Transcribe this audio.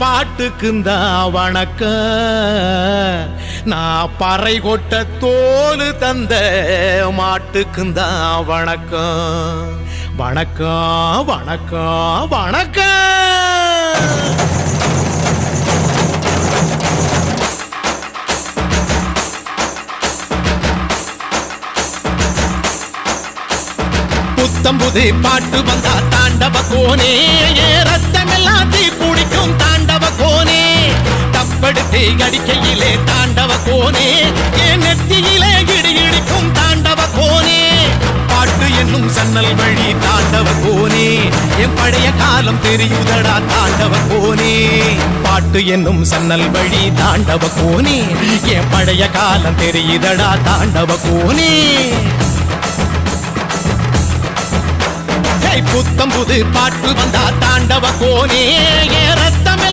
பாட்டுக்குந்தா வணக்க. நான் பறை கொட்ட தோலு தந்த மாட்டுக்குந்தா வணக்கம் வணக்கம் வணக்கம் வணக்கம் புத்தம்புது பாட்டு வந்தா தாண்டவ கோனே ஏற. அடிக்கையிலே தாண்டவ கோனே என் நெத்தியிலே இடி இடிக்கும் தாண்டவ கோனே. பாட்டு என்னும் சன்னல் வழி தாண்டவ கோனே என் பழைய காலம் தெரியுதடா தாண்டவ கோனே. பாட்டு என்னும் சன்னல் வழி தாண்டவ கோனே என் பழைய காலம் தெரியுதடா தாண்டவ கோனே. புத்தம் புது பாட்டு வந்தா தாண்டவ கோனே.